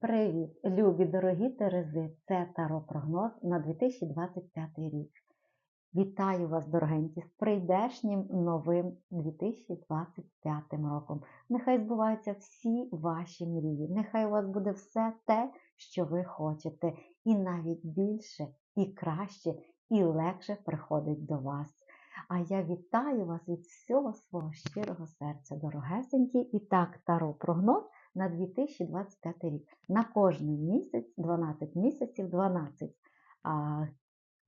Привіт, любі дорогі Терези! Це Таро прогноз на 2025 рік. Вітаю вас, дорогенькі, з прийдешнім новим 2025 роком. Нехай збуваються всі ваші мрії. Нехай у вас буде все те, що ви хочете, і навіть більше, і краще, і легше приходить до вас. А я вітаю вас від всього свого щирого серця, дорогесенькі. І так, Таро прогноз на 2025 рік. На кожний місяць, 12 місяців, 12 а,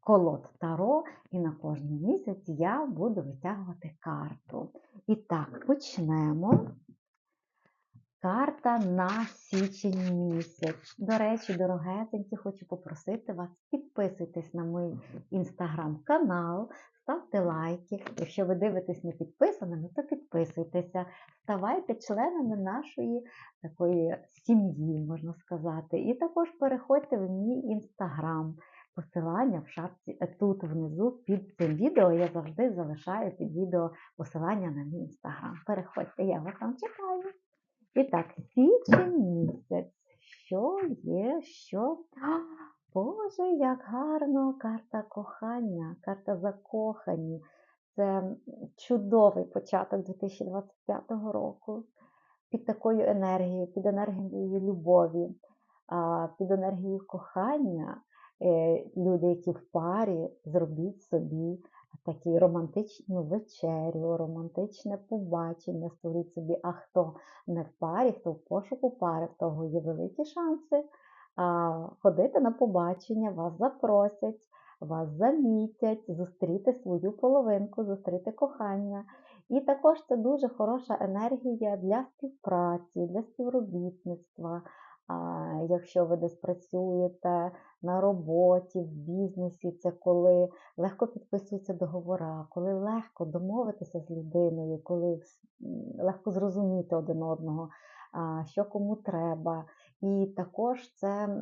колод Таро, і на кожний місяць я буду витягувати карту. І так, почнемо. Карта на січень місяць. До речі, дорогесенькі, хочу попросити вас, підписуйтесь на мій інстаграм-канал, ставте лайки. Якщо ви дивитесь не підписаними, то підписуйтеся, ставайте членами нашої такої сім'ї, можна сказати. І також переходьте в мій інстаграм. Посилання в шапці е, тут внизу під цим відео. Я завжди залишаю під відео посилання на мій інстаграм. Переходьте, я вас там чекаю. І так, січень місяць. Що є, що? Боже, як гарно! Карта кохання, карта закохані. Це чудовий початок 2025 року. Під такою енергією, під енергією любові, під енергією кохання. Е, Люди, які в парі, зробіть собі таку романтичну вечерю, романтичне побачення, створіть собі, а хто не в парі, хто в пошуку пари, в того є великі шанси а, ходити на побачення, вас запросять, вас замітять, зустріти свою половинку, зустріти кохання. І також це дуже хороша енергія для співпраці, для співробітництва. Якщо ви десь працюєте на роботі, в бізнесі, це коли легко підписуються договори, коли легко домовитися з людиною, коли легко зрозуміти один одного, що кому треба. І також це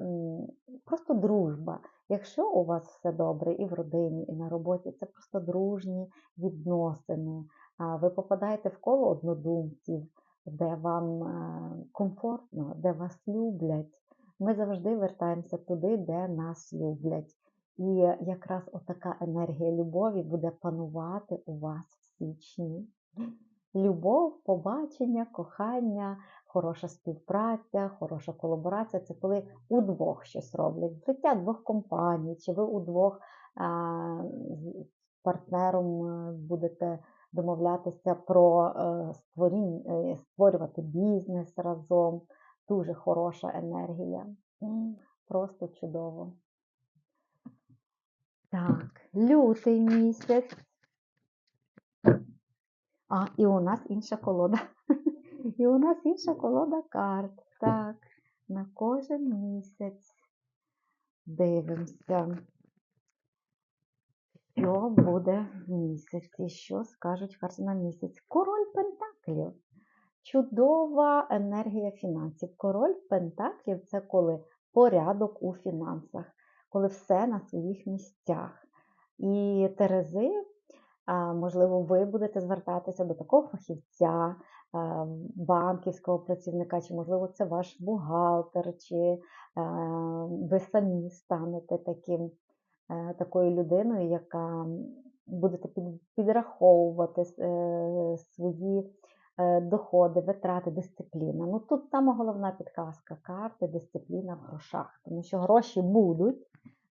просто дружба. Якщо у вас все добре і в родині, і на роботі, це просто дружні відносини. Ви попадаєте в коло однодумців, де вам е, комфортно, де вас люблять. Ми завжди вертаємося туди, де нас люблять. І якраз отака енергія любові буде панувати у вас в січні. Любов, побачення, кохання, хороша співпраця, хороша колаборація це коли удвох щось роблять. Життя двох компаній, чи ви удвох з партнером е, будете домовлятися про е, е, створювати бізнес разом. Дуже хороша енергія. Просто чудово. Так, лютий місяць. А, і у нас інша колода. І у нас інша колода карт. Так, на кожен місяць дивимося, що буде в місяці, що скажуть карти на місяць. Король Пентаклів. Чудова енергія фінансів. Король Пентаклів це коли порядок у фінансах, коли все на своїх місцях. І Терези Можливо, ви будете звертатися до такого фахівця, банківського працівника, чи, можливо, це ваш бухгалтер, чи ви самі станете таким, такою людиною, яка будете підраховувати е, свої е, доходи, витрати, дисципліна. Ну Тут саме головна підказка карти, дисципліна в грошах, тому що гроші будуть.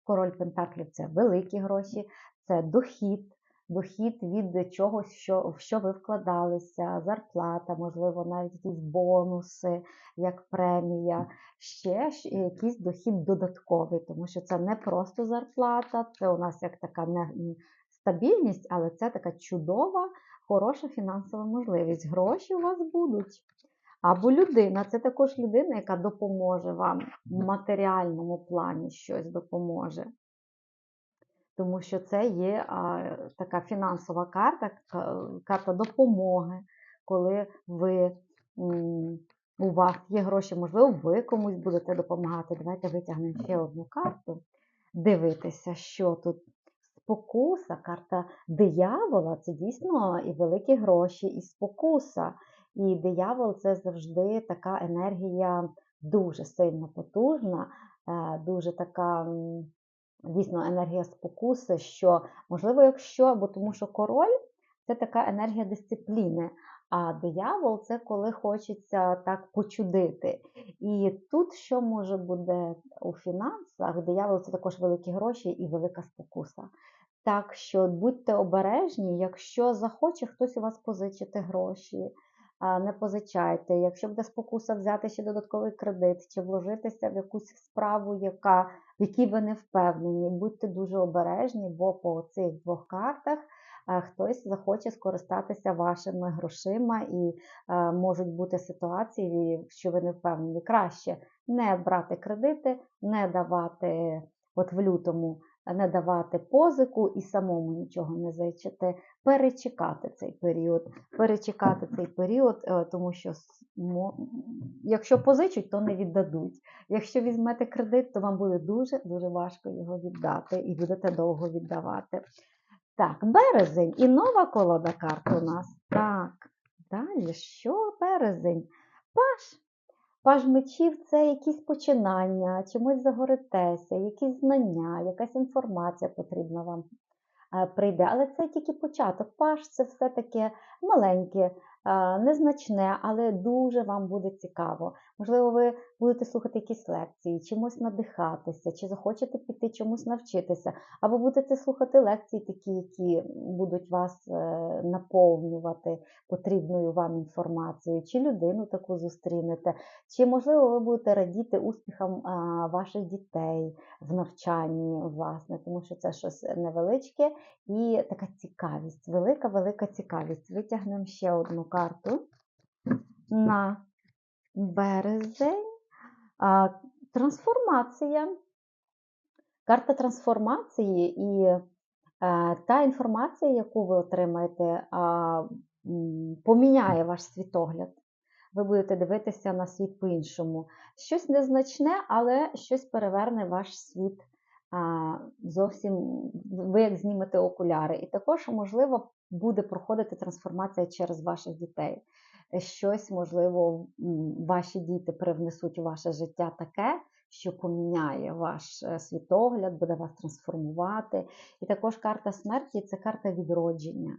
Король Пентаклів це великі гроші, це дохід дохід від чогось, що, в що ви вкладалися, зарплата, можливо, навіть якісь бонуси, як премія, ще якийсь дохід додатковий, тому що це не просто зарплата, це у нас як така не стабільність, але це така чудова, хороша фінансова можливість. Гроші у вас будуть. Або людина це також людина, яка допоможе вам в матеріальному плані щось допоможе тому що це є а, така фінансова карта, карта допомоги, коли ви, у вас є гроші, можливо, ви комусь будете допомагати. Давайте витягнемо ще одну карту, дивитися, що тут. Спокуса, карта диявола це дійсно і великі гроші, і спокуса. І диявол це завжди така енергія дуже сильно потужна, е, дуже така дійсно енергія спокуси, що можливо, якщо, бо тому що король це така енергія дисципліни, а диявол це коли хочеться так почудити. І тут що може бути у фінансах? Диявол це також великі гроші і велика спокуса. Так що будьте обережні, якщо захоче хтось у вас позичити гроші, не позичайте. Якщо буде спокуса взяти ще додатковий кредит чи вложитися в якусь справу, яка, в якій ви не впевнені, будьте дуже обережні, бо по цих двох картах хтось захоче скористатися вашими грошима і можуть бути ситуації, що ви не впевнені. Краще не брати кредити, не давати, от в лютому не давати позику і самому нічого не зайчити, перечекати цей період, перечекати цей період, е, тому що якщо позичуть, то не віддадуть. Якщо візьмете кредит, то вам буде дуже дуже важко його віддати і будете довго віддавати. Так, березень і нова колода карт у нас. Так, далі що березень? Паш. Паж мечів це якісь починання, чимось загоритеся, якісь знання, якась інформація потрібна вам е, прийде. Але це тільки початок. Паж це все таке маленьке, е, незначне, але дуже вам буде цікаво. Можливо, ви будете слухати якісь лекції, чимось надихатися, чи захочете піти чомусь навчитися, або будете слухати лекції, такі, які будуть вас е, наповнювати потрібною вам інформацією, чи людину таку зустрінете, чи, можливо, ви будете радіти успіхам ваших дітей в навчанні, власне, тому що це щось невеличке і така цікавість, велика, велика цікавість. Витягнемо ще одну карту на березень. Трансформація. Карта трансформації і е, та інформація, яку ви отримаєте, поміняє ваш світогляд. Ви будете дивитися на світ по-іншому. Щось незначне, але щось переверне ваш світ зовсім. Ви як знімете окуляри. І також, можливо, буде проходити трансформація через ваших дітей. Щось, можливо, ваші діти привнесуть у ваше життя таке, що поміняє ваш е, світогляд, буде вас трансформувати. І також карта смерті це карта відродження.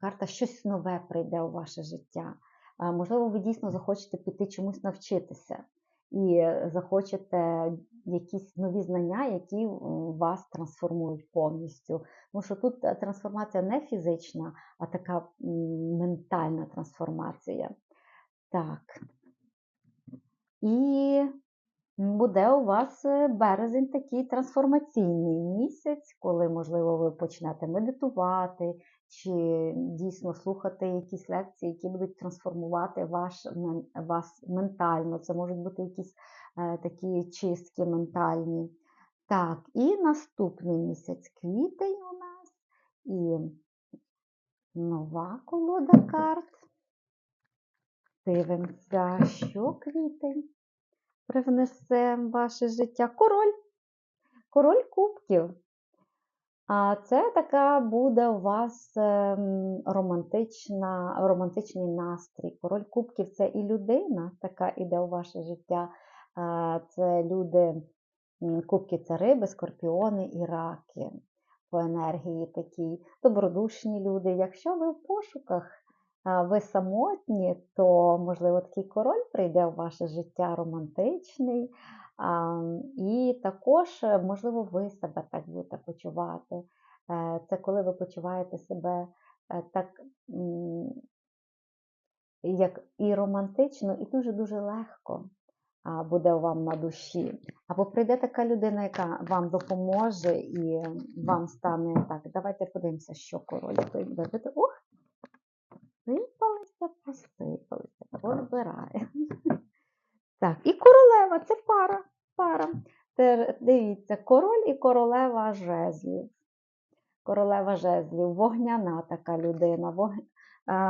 Карта щось нове прийде у ваше життя. Можливо, ви дійсно захочете піти чомусь навчитися і захочете якісь нові знання, які вас трансформують повністю. Тому що тут е, трансформація не фізична, а така ментальна трансформація. Так. І буде у вас е, березень такий трансформаційний місяць, коли, можливо, ви почнете медитувати чи дійсно слухати якісь лекції, які будуть трансформувати ваш, вас ментально. Це можуть бути якісь е, такі чистки ментальні. Так, і наступний місяць квітень у нас, і нова колода карт. Дивимося, що квітень привнесе в ваше життя. Король. Король кубків. А це така буде у вас ем, романтична, романтичний настрій. Король кубків це і людина, така іде у ваше життя. Це люди, кубки це риби, скорпіони і раки по енергії такій. Добродушні люди. Якщо ви в пошуках, ви самотні, то, можливо, такий король прийде в ваше життя романтичний. І також, е, можливо, ви себе так будете почувати. Е, Це коли ви почуваєте себе е, так, як і романтично, і дуже-дуже легко буде вам на душі. Або прийде така людина, яка вам допоможе і вам стане так. Давайте подивимося, що король буде. Ух! Сипалися, посипалися, розбирає. Так, і королева це пара. Дивіться, король і королева жезлів. Королева жезлів, вогняна така людина,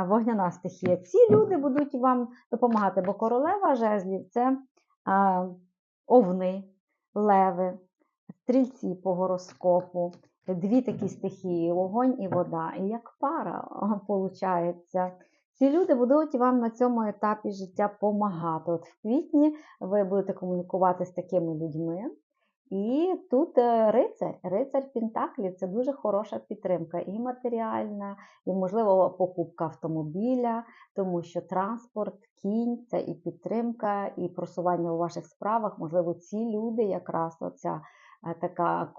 вогняна стихія. Ці люди будуть вам допомагати, бо королева жезлів це а, овни, леви, стрільці по гороскопу. Дві такі стихії: вогонь і вода. І як пара виходить. Ці люди будуть вам на цьому етапі життя помагати. От в квітні ви будете комунікувати з такими людьми. І тут е, рицар, рицар Пентаклів це дуже хороша підтримка, і матеріальна, і, можливо, покупка автомобіля, тому що транспорт, кінь це і підтримка, і просування у ваших справах. Можливо, ці люди, якраз оця е, така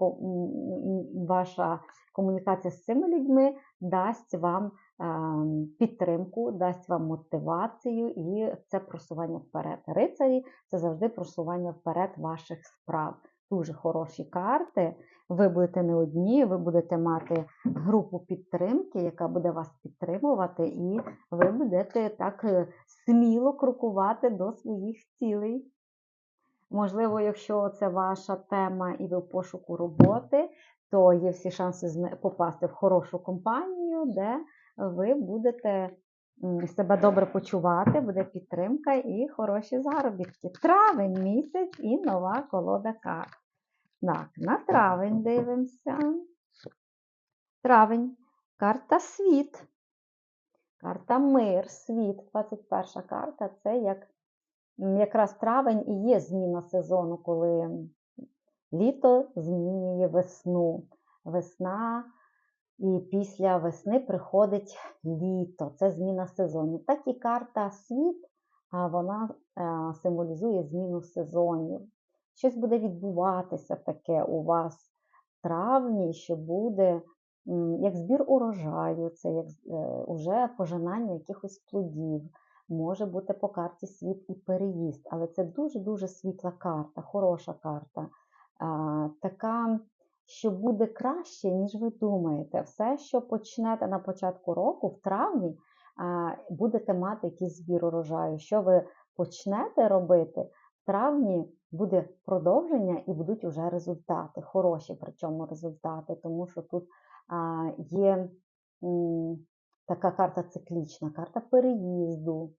ваша комунікація з цими людьми дасть вам ем, підтримку, дасть вам мотивацію, і це просування вперед. Рицарі це завжди просування вперед ваших справ. Дуже хороші карти. Ви будете не одні, ви будете мати групу підтримки, яка буде вас підтримувати, і ви будете так е, сміло крокувати до своїх цілей. Можливо, якщо це ваша тема і ви в пошуку роботи, то є всі шанси попасти в хорошу компанію, де ви будете себе добре почувати, буде підтримка і хороші заробітки. Травень місяць і нова колода карт. Так, на травень дивимося. Травень. Карта світ. Карта мир, світ. 21 карта це як якраз травень і є зміна сезону, коли літо змінює весну. Весна і після весни приходить літо. Це зміна сезонів. Так і карта світ, вона е, символізує зміну сезонів. Щось буде відбуватися таке у вас в травні, що буде як збір урожаю, це як е, уже пожинання якихось плодів. Може бути по карті світ і переїзд, але це дуже-дуже світла карта, хороша карта. Така, що буде краще, ніж ви думаєте. Все, що почнете на початку року, в травні, будете мати якийсь збір урожаю. Що ви почнете робити, травні буде продовження і будуть уже результати, хороші причому результати, тому що тут є така карта циклічна, карта переїзду,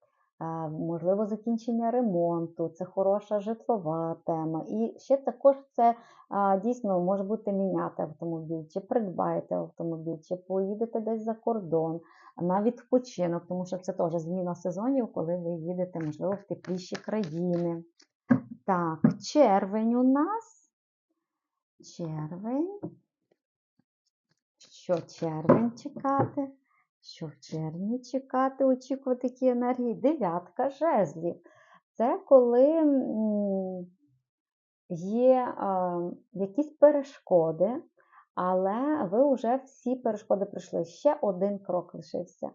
можливо, закінчення ремонту, це хороша житлова тема. І ще також це дійсно може бути міняти автомобіль, чи придбаєте автомобіль, чи поїдете десь за кордон, на відпочинок, тому що це теж зміна сезонів, коли ви їдете, можливо, в тепліші країни. Так, червень у нас. Червень. Що червень чекати? Що в червні чекати, очікувати які енергії? Дев'ятка жезлів. Це коли є якісь перешкоди, але ви вже всі перешкоди пройшли. Ще один крок лишився.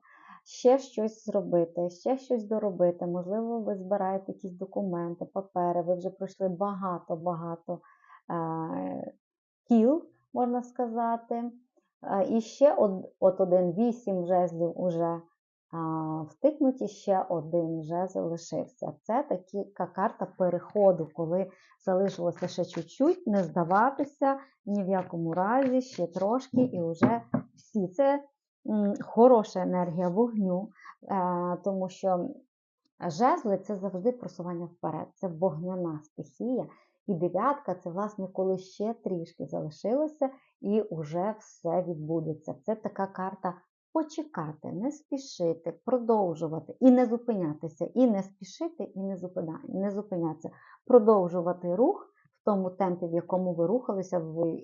Ще щось зробити, ще щось доробити. Можливо, ви збираєте якісь документи, папери, ви вже пройшли багато-багато е, кіл, можна сказати. Е, І ще од, от один вісім жезлів уже а, втикнуті, ще один жезл лишився. Це така карта переходу, коли залишилося ще чуть-чуть, не здаватися ні в якому разі, ще трошки, і вже всі. Це хороша енергія вогню, е, тому що жезли це завжди просування вперед, це вогняна стихія. І дев'ятка це, власне, коли ще трішки залишилося, і вже все відбудеться. Це така карта почекати, не спішити, продовжувати і не зупинятися, і не спішити, і не, зупинятися, продовжувати рух в тому темпі, в якому ви рухалися в,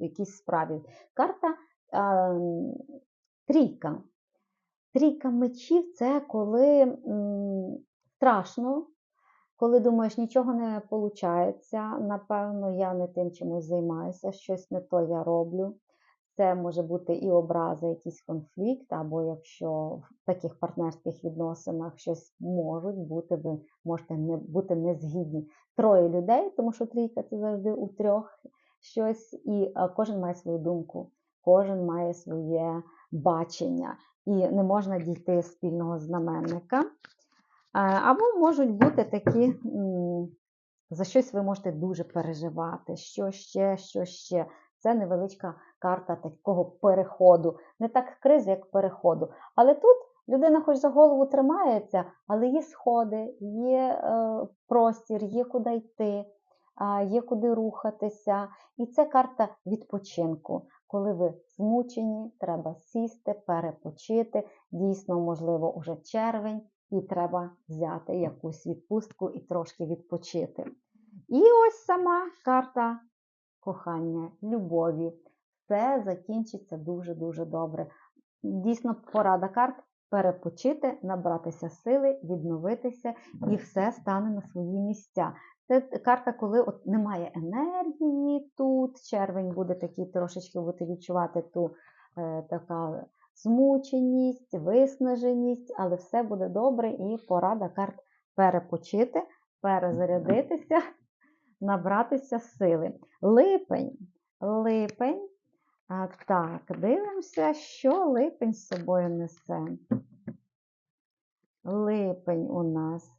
якійсь справі. Карта е, трійка. Трійка мечів це коли страшно, коли думаєш, нічого не виходить, напевно, я не тим чимось займаюся, щось не то я роблю. Це може бути і образа, якийсь конфлікт, або якщо в таких партнерських відносинах щось можуть бути, ви можете не бути незгідні. Троє людей, тому що трійка це завжди у трьох щось, і кожен має свою думку, кожен має своє бачення, і не можна дійти спільного знаменника. Або можуть бути такі, за щось ви можете дуже переживати, що ще, що ще. Це невеличка карта такого переходу. Не так кризи, як переходу. Але тут людина хоч за голову тримається, але є сходи, є е, простір, є куди йти, є куди рухатися. І це карта відпочинку. Коли ви змучені, треба сісти, перепочити. Дійсно, можливо, уже червень, і треба взяти якусь відпустку і трошки відпочити. І ось сама карта кохання, любові. Все закінчиться дуже-дуже добре. Дійсно, порада карт перепочити, набратися сили, відновитися, і все стане на свої місця. Це карта, коли от немає енергії тут. Червень буде такий трошечки будете відчувати ту е, така змученість, виснаженість, але все буде добре, і порада карт перепочити, перезарядитися, набратися сили. Липень. Липень. Так, дивимося, що липень з собою несе. Липень у нас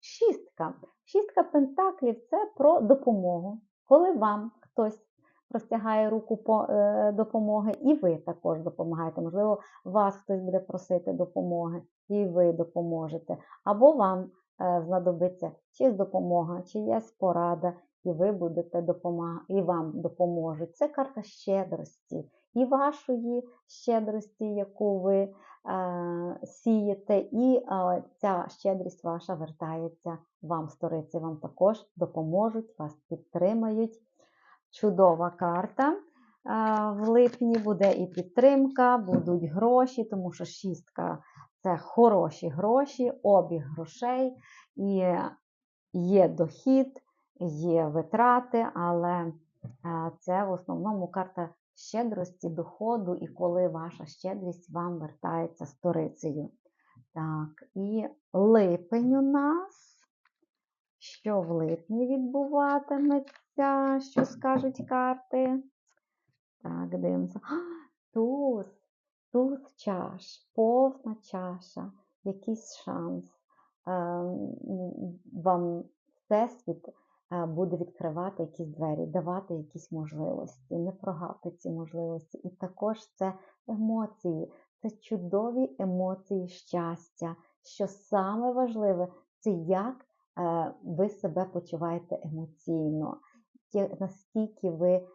шістка. Шістка пентаклів це про допомогу. Коли вам хтось простягає руку по, е, допомоги, і ви також допомагаєте. Можливо, вас хтось буде просити допомоги, і ви допоможете. Або вам е, знадобиться чиясь допомога, чиясь порада, і ви будете допомагати, і вам допоможуть. Це карта щедрості. І вашої щедрості, яку ви е, сієте, і е, ця щедрість ваша вертається вам, сториці, вам також допоможуть, вас підтримають. Чудова карта. Е, в липні буде і підтримка, будуть гроші, тому що шістка це хороші гроші, обіг грошей, і є дохід, є витрати, але е, це в основному карта щедрості, доходу, і коли ваша щедрість вам вертається сторицею. Так, і липень у нас. Що в липні відбуватиметься? Що скажуть карти? Так, дивимося. Туз, туз чаш, повна чаша, якийсь шанс. Ем, Вам всесвіт буде відкривати якісь двері, давати якісь можливості, не прогавте ці можливості. І також це емоції, це чудові емоції щастя. Що саме важливе, це як е, ви себе почуваєте емоційно, наскільки ви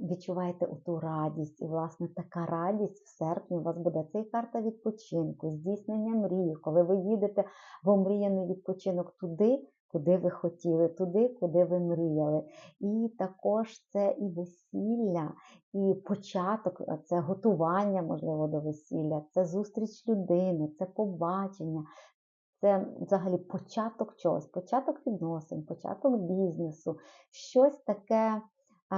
відчуваєте ту радість. І, власне, така радість в серпні у вас буде. Це і карта відпочинку, здійснення мрії, коли ви їдете в омріяний відпочинок туди, куди ви хотіли, туди, куди ви мріяли. І також це і весілля, і початок, це готування, можливо, до весілля, це зустріч людини, це побачення. Це взагалі початок чогось, початок відносин, початок бізнесу, щось таке,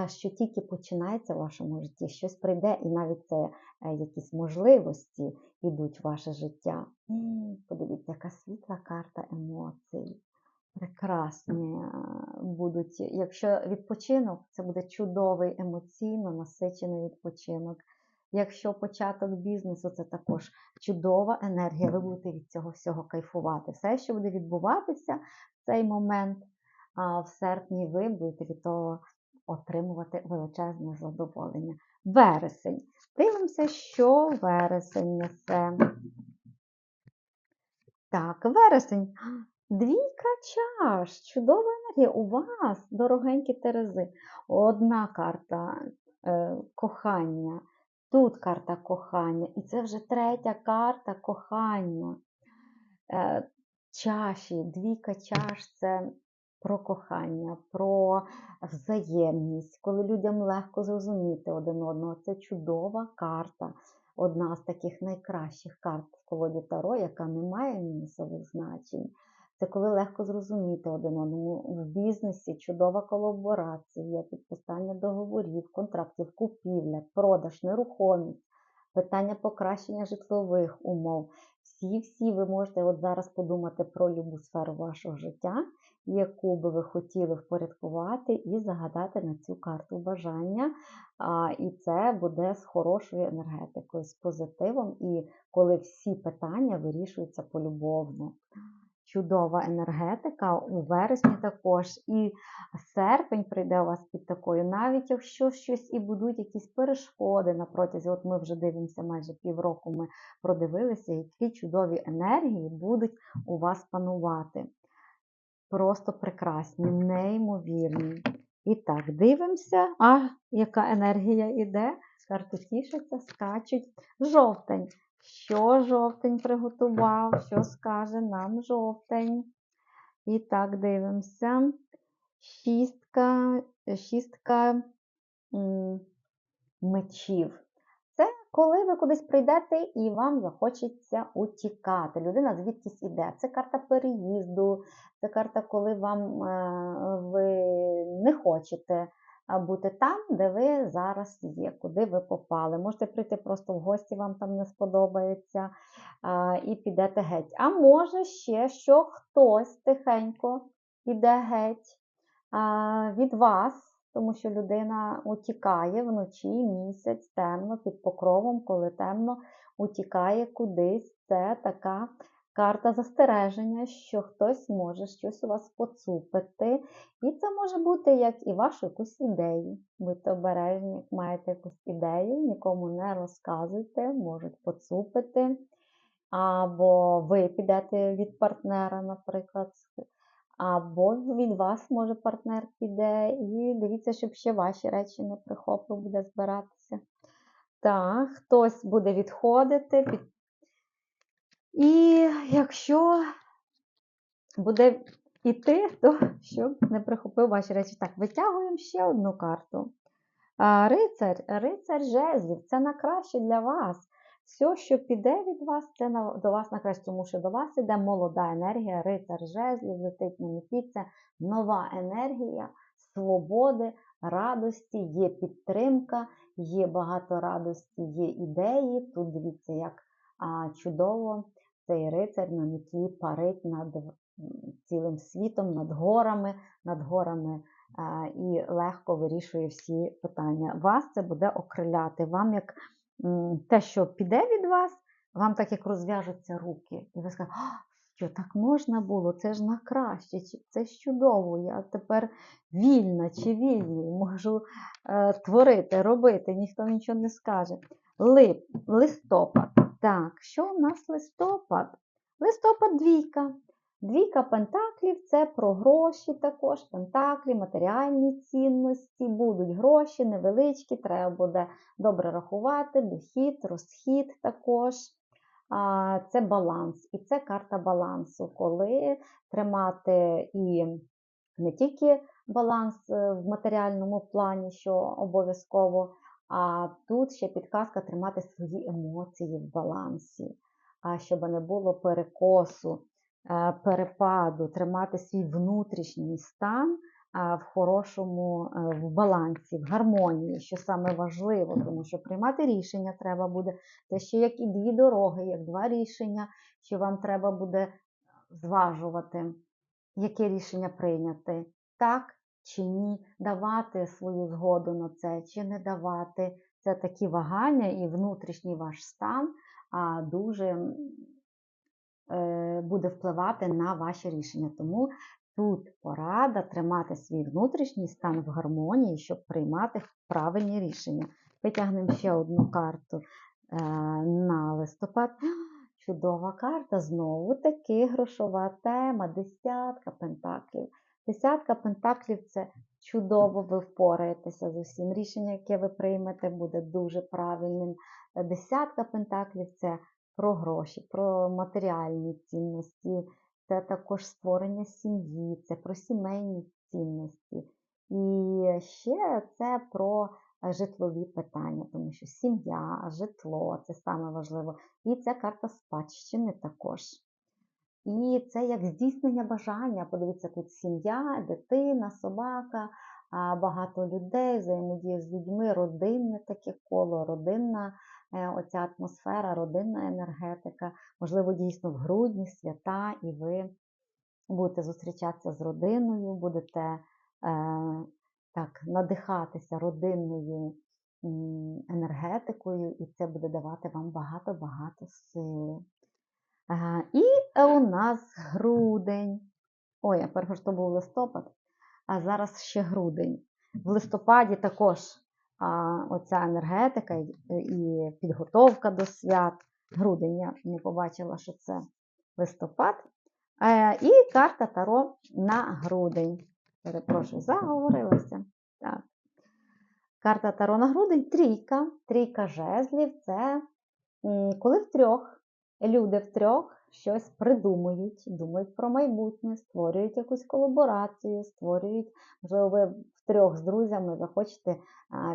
що тільки починається в вашому житті, щось прийде, і навіть це е, якісь можливості йдуть в ваше життя. Подивіться, яка світла карта емоцій. Прекрасні е, будуть. Якщо відпочинок, це буде чудовий емоційно насичений відпочинок. Якщо початок бізнесу, це також чудова енергія, ви будете від цього всього кайфувати. Все, що буде відбуватися в цей момент а, в серпні, ви будете від того отримувати величезне задоволення. Вересень. Дивимося, що вересень несе. Так, вересень. Двійка чаш. Чудова енергія. У вас, дорогенькі Терези. Одна карта е, кохання. Тут карта кохання. І це вже третя карта кохання. Е, чаші, двійка чаш це про кохання, про взаємність, коли людям легко зрозуміти один одного. Це чудова карта. Одна з таких найкращих карт в колоді Таро, яка не має мінусових значень. Це коли легко зрозуміти один одному в бізнесі, чудова колаборація, підписання договорів, контрактів, купівля, продаж, нерухомість, питання покращення житлових умов. Всі-всі ви можете от зараз подумати про любу сферу вашого життя, яку би ви хотіли впорядкувати, і загадати на цю карту бажання. А, І це буде з хорошою енергетикою, з позитивом, і коли всі питання вирішуються полюбовно. Чудова енергетика у вересні також. І серпень прийде у вас під такою, навіть якщо щось і будуть якісь перешкоди на протязі, от ми вже дивимося, майже півроку ми продивилися, які чудові енергії будуть у вас панувати. Просто прекрасні, неймовірні. І так, дивимося. А, яка енергія йде? Карти тішаться, скачуть. Жовтень. Що жовтень приготував? Що скаже нам жовтень? І так, дивимося. Шістка, шістка мечів. Це коли ви кудись прийдете і вам захочеться утікати. Людина звідкись іде. Це карта переїзду, це карта, коли вам е, ви не хочете бути там, де ви зараз є, куди ви попали. Можете прийти просто в гості, вам там не сподобається, і підете геть. А може ще, що хтось тихенько іде геть від вас, тому що людина утікає вночі, місяць, темно, під покровом, коли темно, утікає кудись. Це така карта застереження, що хтось може щось у вас поцупити. І це може бути як і вашу якусь ідею. Будьте обережні, як маєте якусь ідею, нікому не розказуйте, можуть поцупити. Або ви підете від партнера, наприклад, або від вас може партнер піде, і дивіться, щоб ще ваші речі не прихопив, буде збиратися. Так, хтось буде відходити. І якщо буде йти, то щоб не прихопив ваші речі. Так, витягуємо ще одну карту. Рицар, рицар жезлів, це на краще для вас. Все, що піде від вас, це на, до вас на краще, тому що до вас іде молода енергія, рицар жезлів, летить на це нова енергія свободи, радості, є підтримка, є багато радості, є ідеї. Тут дивіться, як а, чудово цей рицар на метлі парить над цілим світом, над горами, над горами а, і легко вирішує всі питання. Вас це буде окриляти. Вам як те, що піде від вас, вам так як розв'яжуться руки. І ви скажете, що так можна було? Це ж на краще, це ж чудово. Я тепер вільна чи вільний, можу е, творити, робити, ніхто нічого не скаже. Лип, листопад. Так, що у нас листопад? Листопад двійка. Двійка пентаклів це про гроші також, пентаклі, матеріальні цінності, будуть гроші невеличкі, треба буде добре рахувати, дохід, розхід також. Це баланс. І це карта балансу, коли тримати і не тільки баланс е, в матеріальному плані, що обов'язково, а тут ще підказка тримати свої емоції в балансі, а щоб не було перекосу, е, перепаду, тримати свій внутрішній стан в хорошому е, в балансі, в гармонії, що саме важливо, тому що приймати рішення треба буде. Це ще як і дві дороги, як два рішення, що вам треба буде зважувати, яке рішення прийняти, так чи ні, давати свою згоду на це, чи не давати. Це такі вагання і внутрішній ваш стан а, дуже е, буде впливати на ваші рішення. Тому тут порада тримати свій внутрішній стан в гармонії, щоб приймати правильні рішення. Витягнемо ще одну карту е, на листопад. Чудова карта, знову таки грошова тема, десятка пентаклів. Десятка пентаклів це чудово, ви впораєтеся з усім. Рішення, яке ви приймете, буде дуже правильним. Десятка пентаклів це про гроші, про матеріальні цінності, це також створення сім'ї, це про сімейні цінності. І ще це про житлові питання, тому що сім'я, житло це саме важливо. І це карта спадщини також. І це як здійснення бажання. Подивіться, тут сім'я, дитина, собака, багато людей, взаємодія з людьми, родинне таке коло, родинна е, оця атмосфера, родинна енергетика. Можливо, дійсно в грудні свята, і ви будете зустрічатися з родиною, будете е, так, надихатися родинною енергетикою, і це буде давати вам багато-багато сили. І у нас грудень. Ой, а перше, що був листопад, а зараз ще грудень. В листопаді також а, оця енергетика і, підготовка до свят. Грудень я не побачила, що це листопад. Е, і карта Таро на грудень. перепрошую, заговорилася. Так. Карта Таро на грудень трійка. Трійка жезлів це коли втрьох люди втрьох щось придумують, думають про майбутнє, створюють якусь колаборацію, створюють, можливо, ви втрьох з друзями захочете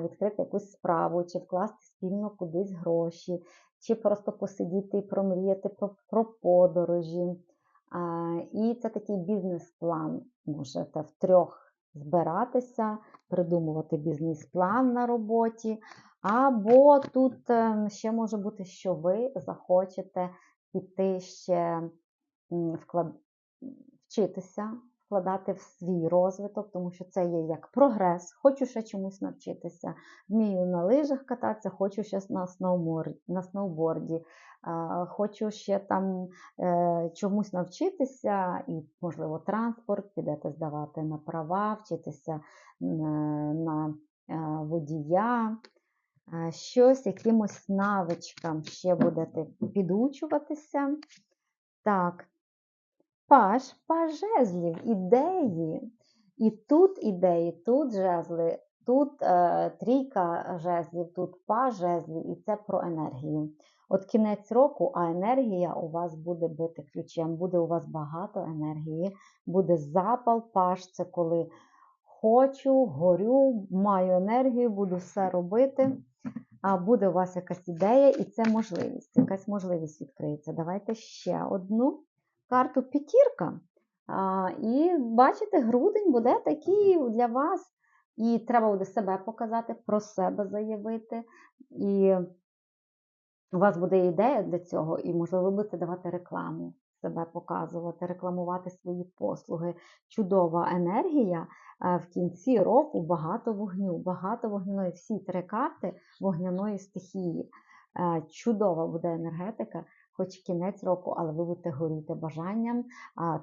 відкрити якусь справу, чи вкласти спільно кудись гроші, чи просто посидіти і промріяти про, про подорожі. І це такий бізнес-план. Можете втрьох збиратися, придумувати бізнес-план на роботі. Або тут е, ще може бути, що ви захочете піти ще вклад... вчитися, вкладати в свій розвиток, тому що це є як прогрес. Хочу ще чомусь навчитися. Вмію на лижах кататися, хочу ще на сноуборді. На сноуборді. Хочу ще там е, чомусь навчитися, і, можливо, транспорт, підете здавати на права, вчитися е, на е, водія. Щось якимось навичкам ще будете підучуватися. Так, паш, паш жезлів, ідеї. І тут ідеї, тут жезли, тут е, трійка жезлів, тут паш жезлів, і це про енергію. От кінець року, а енергія у вас буде бити ключем, буде у вас багато енергії, буде запал, паш це коли хочу, горю, маю енергію, буду все робити. А буде у вас якась ідея, і це можливість. Якась можливість відкриється. Давайте ще одну карту п'ятірка. І бачите, грудень буде такий для вас. І треба буде себе показати, про себе заявити. І у вас буде ідея для цього, і, можливо, ви будете давати рекламу, себе показувати, рекламувати свої послуги. Чудова енергія. Е, В кінці року багато вогню, багато вогняної. Всі три карти вогняної стихії. Е, Чудова буде енергетика, хоч кінець року, але ви будете горіти бажанням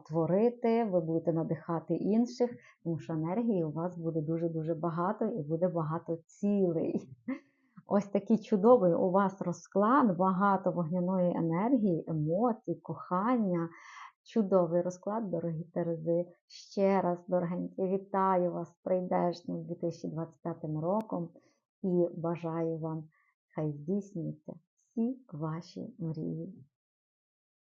творити, ви будете надихати інших, тому що енергії у вас буде дуже-дуже багато і буде багато цілей. Ось такий чудовий у вас розклад, багато вогняної енергії, емоцій, кохання. Чудовий розклад, дорогі Терези. Ще раз, дорогенькі, вітаю вас з прийдешнім 2025 роком і бажаю вам, хай здійснюються всі ваші мрії.